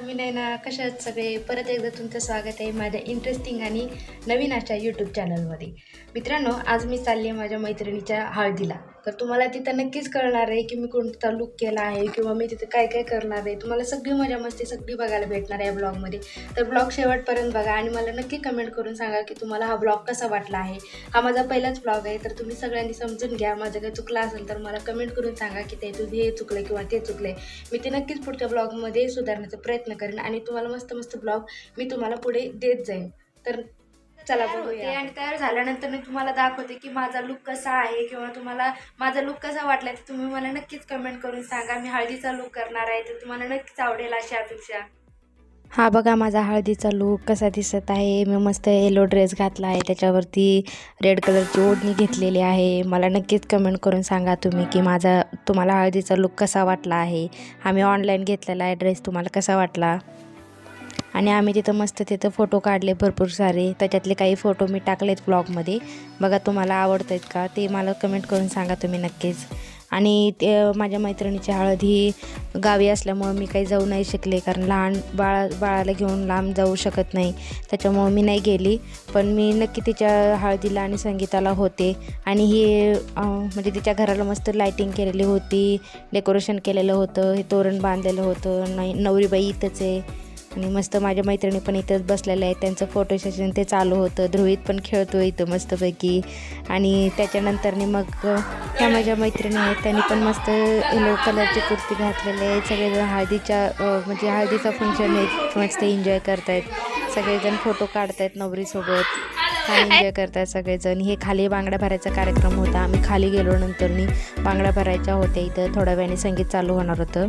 मी नैना कशा सगळे? परत एकदा तुमचं स्वागत आहे माझ्या इंटरेस्टिंग आणि नवीन अशा यूट्यूब चॅनलमध्ये मित्रांनो आज मी चालली आहे माझ्या मैत्रिणीच्या हळदीला. तर तुम्हाला तिथं नक्कीच कळणार आहे की मी कोणता लुक केला आहे किंवा मी तिथं काय काय करणार आहे. तुम्हाला सगळी मजा मस्ती सगळी बघायला भेटणार आहे ब्लॉगमध्ये तर ब्लॉग शेवटपर्यंत बघा आणि मला नक्की कमेंट करून सांगा की तुम्हाला हा ब्लॉग कसा वाटला आहे. हा माझा पहिलाच ब्लॉग आहे तर तुम्ही सगळ्यांनी समजून घ्या. माझं काही चुकलं असेल तर मला कमेंट करून सांगा की ते तुझे हे चुकलं किंवा ते चुकलं मी ते नक्कीच पुढच्या ब्लॉगमध्ये सुधारण्याचा प्रयत्न करेन आणि तुम्हाला मस्त मस्त ब्लॉग मी तुम्हाला पुढे देत जाईन. तर चला बघूया. आणि तयार झाल्यानंतर मी तुम्हाला दाखवते की माझा लुक कसा आहे किंवा तुम्हाला माझा लुक कसा वाटला तुम्ही मला नक्कीच कमेंट करून सांगा. मी हळदीचा लुक करणार आहे तर तुम्हाला नक्कीच आवडेल अशी अपेक्षा. हा बघा माझा हळदीचा लूक कसा दिसत आहे. मी मस्त येलो ड्रेस घातला आहे त्याच्यावरती रेड कलरची ओढणी घेतलेली आहे. मला नक्कीच कमेंट करून सांगा तुम्ही की माझा तुम्हाला हळदीचा लूक कसा वाटला आहे? आम्ही ऑनलाईन घेतलेला आहे ड्रेस तुम्हाला कसा वाटला? आणि आम्ही तिथं मस्त तिथं फोटो काढले भरपूर सारे. त्याच्यातले काही फोटो मी टाकलेत ब्लॉगमध्ये बघा तुम्हाला आवडत आहेत का ते मला कमेंट करून सांगा तुम्ही नक्कीच. आणि ते माझ्या मैत्रिणीची हळद ही गावी असल्यामुळं मी काही जाऊ नाही शकले कारण लहान बाळा बाळाला घेऊन लांब जाऊ शकत नाही. त्याच्यामुळं मी नाही गेली पण मी नक्की तिच्या हळदीला आणि संगीताला होते. आणि हे म्हणजे तिच्या घराला मस्त लायटिंग केलेली होती डेकोरेशन केलेलं होतं हे तोरण बांधलेलं होतं नाही नवरीबाई इथंच आहे. आणि मस्त माझ्या मैत्रिणी पण इथंच बसलेल्या आहेत. त्यांचं फोटो सेशन ते चालू होतं. ध्रुवीत पण खेळतो इथं मस्तपैकी. आणि त्याच्यानंतरने मग ह्या माझ्या मैत्रिणी आहेत. त्यांनी पण मस्त येलो कलरची कुर्ती घातलेली आहे. सगळेजण हळदीच्या म्हणजे हळदीचा फंक्शन आहे. मस्त एन्जॉय करतायत. सगळेजण फोटो काढतायत नवरीसोबत. छान एन्जॉय करतायत सगळेजण. हे खाली बांगड्या भरायचा कार्यक्रम होता. आम्ही खाली गेलो नंतरनी बांगड्या भरायच्या होत्या इथं. थोड्या वेळाने संगीत चालू होणार होतं.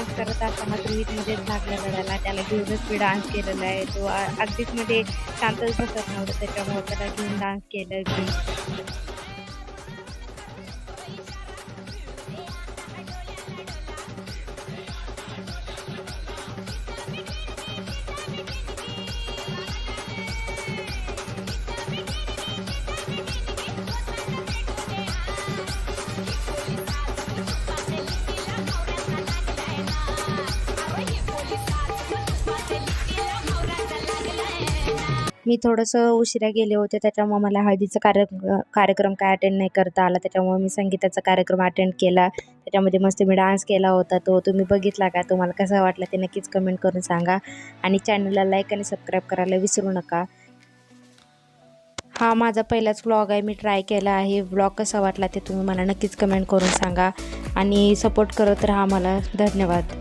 डान्स करत असताना मध्ये लागला लढायला त्याला घेऊनच मी डान्स केलेला आहे. तो अगदीच मध्ये शांतच बसत नव्हतं. त्याच्यामुळे त्याला घेऊन डान्स केलं मी थोडंसं उशिरा गेले होते त्याच्यामुळे मला हळदीचा कार्य कार्यक्रम काय अटेंड नाही करता आला. त्याच्यामुळे मी संगीताचा कार्यक्रम अटेंड केला. त्याच्यामध्ये मस्त मी डान्स केला होता. तो तुम्ही बघितला का? तुम्हाला कसा वाटला ते नक्कीच कमेंट करून सांगा. आणि चॅनलला लाईक आणि सबस्क्राईब करायला विसरू नका. हा माझा पहिलाच व्लॉग आहे. मी ट्राय केला आहे. व्लॉग कसा वाटला ते तुम्ही मला नक्कीच कमेंट करून सांगा. आणि सपोर्ट करत राहा मला. धन्यवाद.